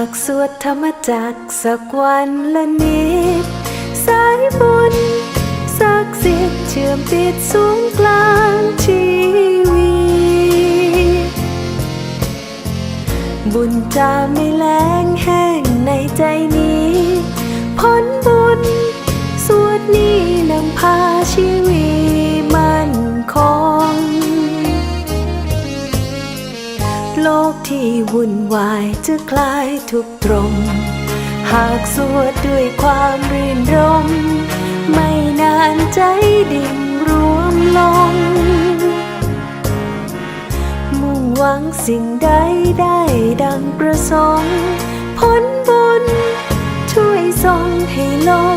ากสวดธรรมจักสักวันละนิด สายบุญศักสิทธิ์เชื่อมติดสูงกลางชีวิต บุญจะไม่แล้งแห้งในใจนี้ผลบุญ สวดนี้นำพาชีวิต ที่วุ่นวายจะคลายทุกตรมหากสวดด้วยความรื่นรม ไม่นานใจดิ่งรวมลง มุ่งหวังสิ่งใดได้ดังประสงค์ผลบุญช่วยส่งให้โลก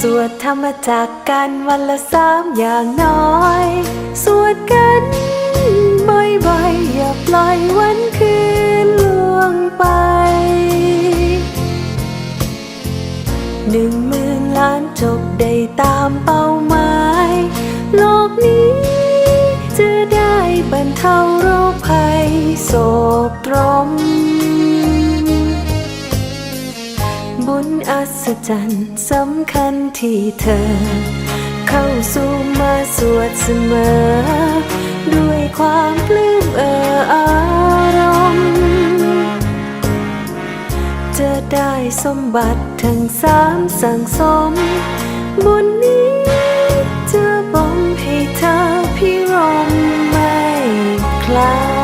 สวดธรรมจักกันวันละสามอย่างน้อย สวดกันบ่อยๆอย่าปล่อยวันคืนล่วงไปหนึ่งหมื่นล้านจบได้ตามเป้าหมาย โลกนี้จะได้บรรเทาโรคภัยโศกตรมบุ จรรย์สำคัญที่เธอ เข้าสู่มาสวดเสมอ ด้วยความปลื้มเอออารมณ์จะได้สมบัติทั้งสามสั่งสม บุญนี้จะบ่มให้เธอพิรมไม่คลาย